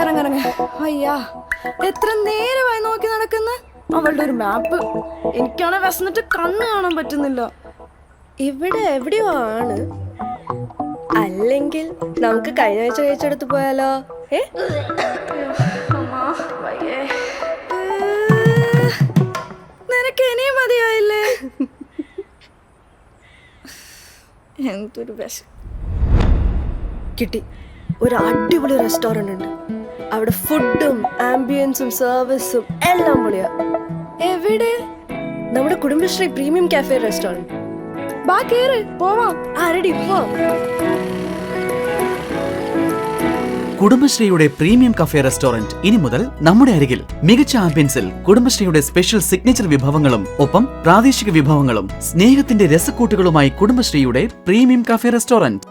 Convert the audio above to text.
ഇറങ്ങിറങ്ങ അയ്യാ എത്ര നേരമായി നോക്കി നടക്കുന്ന? അവളുടെ ഒരു മാപ്പ് എനിക്കാണെ വിസന്നിട്ട് കണ്ണ് കാണാൻ പറ്റുന്നില്ല. ഇവിടെ എവിടെയോ ആണ്. അല്ലെങ്കിൽ നമുക്ക് കഴിഞ്ഞ ആഴ്ച കഴിച്ചെടുത്ത് പോയാലോ? ഏ. നിനക്ക് ഇനിയും മതിയായില്ലേ? എന്തൊരു വിശ കിട്ടി. ഒരു അടിപൊളി റെസ്റ്റോറന്റ് ഉണ്ട്. അവിടെ ഫുഡും ആംബിയൻസും സർവീസും എല്ലാം പൊളിയാ. എവിടെ? നമ്മുടെ കുടുംബശ്രീ പ്രീമിയം കാഫേ റെസ്റ്റോറന്റ് ബാ കേറ് പോവാം. ആരടി പോ. കുടുംബശ്രീയുടെ പ്രീമിയം കഫേ റെസ്റ്റോറന്റ് ഇനി മുതൽ നമ്മുടെ അരികിൽ മികച്ച ആംബിയൻസിൽ കുടുംബശ്രീയുടെ സ്പെഷ്യൽ സിഗ്നേച്ചർ വിഭവങ്ങളും ഒപ്പം പ്രാദേശിക വിഭവങ്ങളും സ്നേഹത്തിന്റെ രസക്കൂട്ടുകളുമായി കുടുംബശ്രീയുടെ പ്രീമിയം കഫേ റെസ്റ്റോറന്റ്